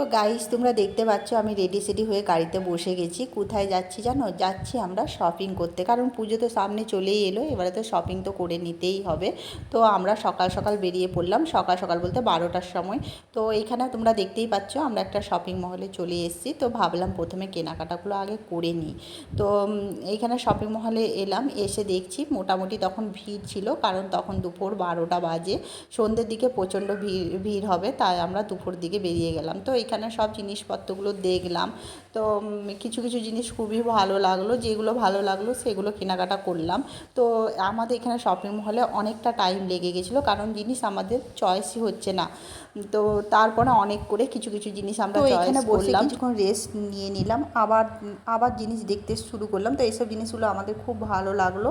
তো গাইস তোমরা দেখতে পাচ্ছ আমি রেডি সেডি হয়ে গাড়িতে বসে গেছি। কোথায় যাচ্ছি জানো? যাচ্ছি আমরা শপিং করতে। কারণ পুজো তো সামনে চলেই এলো, এবারে তো শপিং তো করে নিতেই হবে। তো আমরা সকাল সকাল বেরিয়ে পড়লাম, সকাল সকাল বলতে বারোটার সময়। তো এইখানে তোমরা দেখতেই পাচ্ছ, আমরা একটা শপিং মহলে চলে এসেছি। তো ভাবলাম প্রথমে কেনাকাটাগুলো আগে করে নিই। তো এইখানে শপিং মহলে এলাম, এসে দেখছি মোটামুটি তখন ভিড় ছিল, কারণ তখন দুপুর বারোটা বাজে। সন্ধ্যের দিকে প্রচণ্ড ভিড় ভিড় হবে, তাই আমরা দুপুর দিকে বেরিয়ে গেলাম। তো এখানে সব জিনিসপত্রগুলো দেখলাম। তো কিছু কিছু জিনিস খুবই ভালো লাগল। যেগুলো ভালো লাগল সেগুলো কেনাকাটা করলাম। তো আমাদের এখানে শপিং মহলে অনেকটা টাইম লেগে গেছিল কারণ জিনিস আমাদের চয়েসই হচ্ছে না। তো তারপরে অনেক করে কিছু কিছু জিনিস আমরা এখানে বললাম কিছুক্ষণ রেস্ট নিয়ে নিলাম। আবার আবার জিনিস দেখতে শুরু করলাম। তো এইসব জিনিসগুলো আমাদের খুব ভালো লাগল।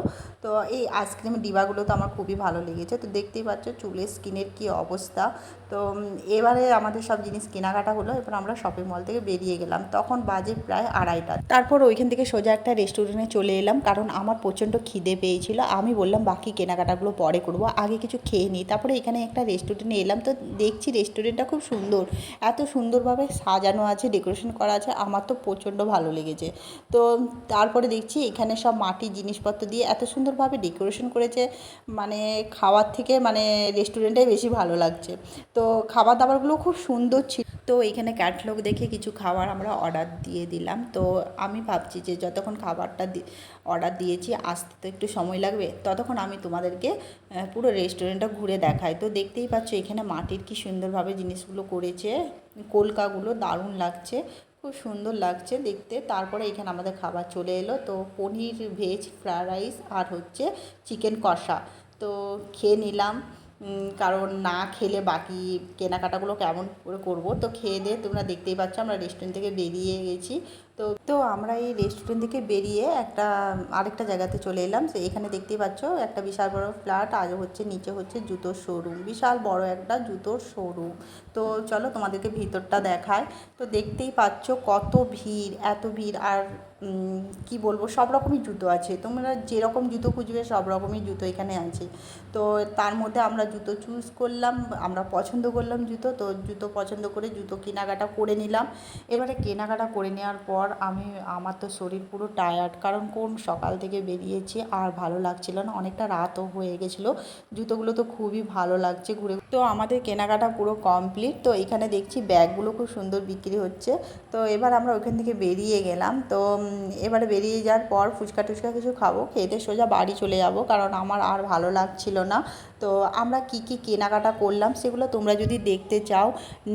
তো এই আইসক্রিমের ডিবাগুলো তো আমার খুবই ভালো লেগেছে। তো দেখতেই পাচ্ছ চুলের স্কিনের কি অবস্থা। তো এবারে আমাদের সব জিনিস কেনাকাটা হলো। এবার আমরা শপিং মল থেকে বেরিয়ে গেলাম। তখন বাজে প্রায় আড়াইটা। তারপর ওইখান থেকে সোজা একটা রেস্টুরেন্টে চলে এলাম, কারণ আমার প্রচণ্ড খিদে পেয়েছিল। আমি বললাম, বাকি কেনাকাটাগুলো পরে করব, আগে কিছু খেয়ে নিই। তারপরে এখানে একটা রেস্টুরেন্টে এলাম। তো দেখছি রেস্টুরেন্টটা খুব সুন্দর। এত সুন্দরভাবে সাজানো আছে ডেকোরেশন করা আছে, আমার তো প্রচণ্ড ভালো লেগেছে। তো তারপরে দেখছি এখানে সব মাটির জিনিসপত্র দিয়ে এত সুন্দরভাবে ডেকোরেশন করেছে। মানে খাওয়ার থেকে মানে রেস্টুরেন্টটাই বেশি ভালো লাগছে। তো খাবার দাবারগুলো খুব সুন্দর ছিল। তো এখানে ক্যাটলগ দেখে কিছু খাবার আমরা অর্ডার দিয়ে দিলাম। তো আমি ভাবছি যে যতক্ষণ খাবারটা অর্ডার দিয়েছি, আসতে তো একটু সময় লাগবে, ততক্ষণ আমি তোমাদেরকে পুরো রেস্টুরেন্টটা ঘুরে দেখাই। তো দেখতেই পাচ্ছ এখানে মাটির কি সুন্দরভাবে জিনিসগুলো করেছে, কলকাগুলো দারুণ লাগছে, খুব সুন্দর লাগছে দেখতে। তারপরে এখানে আমাদের খাবার চলে এলো, তো পনির ভেজ ফ্রায়েড রাইস আর হচ্ছে চিকেন কষা। তো খেয়ে নিলাম। কারণ না খেলে বাকি কেনাকাটাগুলো কেমন করে করব? তো খেয়ে দিয়ে তোমরা দেখতেই পাচ্ছ, আমরা রেস্টুরেন্ট থেকে বেরিয়ে গেছি। তো তো আমরা এই রেস্টুরেন্ট থেকে বেরিয়ে একটা, আরেকটা জায়গাতে চলে এলাম। সে এখানে দেখতেই পাচ্ছ, একটা বিশাল বড় ফ্ল্যাট আর হচ্ছে নিচে হচ্ছে জুতোর শোরুম বিশাল বড় একটা জুতোর শোরুম তো চলো তোমাদেরকে ভিতরটা দেখায় তো দেখতেই পাচ্ছ কত ভিড়, এত ভিড়। আর কি বলব, সব রকমই জুতো আছে। তোমরা যেরকম জুতো খুঁজবে, সব রকমই জুতো এখানে আছে। তো তার মধ্যে আমরা জুতো চুজ করলাম, আমরা পছন্দ করলাম জুতো, তো জুতো পছন্দ করে জুতো কেনাকাটা করে নিলাম। এবারে কেনাকাটা করে নেওয়ার পর আমি, আমার তো শরীর পুরো টায়ার্ড কারণ কোন সকাল থেকে বেরিয়েছি আর ভালো লাগছিল না, অনেকটা রাতও হয়ে গেছিল। জুতোগুলো তো খুবই ভালো লাগছে ঘুরে। তো আমাদের কেনাকাটা পুরো কমপ্লিট তো এখানে দেখছি ব্যাগগুলো খুব সুন্দর বিক্রি হচ্ছে। তো এবার আমরা ওইখান থেকে বেরিয়ে গেলাম, তো এবারে বেরিয়ে যাওয়ার পর ফুচকা টুচকা কিছু খাব খেতে সোজা বাড়ি চলে যাব, কারণ আমার আর ভালো লাগছিল না। তো আমরা কি কি কেনাকাটা করলাম সেগুলো তোমরা যদি দেখতে চাও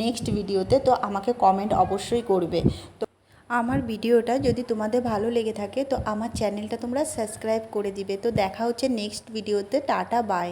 নেক্সট ভিডিওতে তো আমাকে কমেন্ট অবশ্যই করবে। তো আমার ভিডিওটা যদি তোমাদের ভালো লেগে থাকে, তো আমার চ্যানেলটা তোমরা সাবস্ক্রাইব করে দিবে। তো দেখা হচ্ছে নেক্সট ভিডিওতে টাটা বাই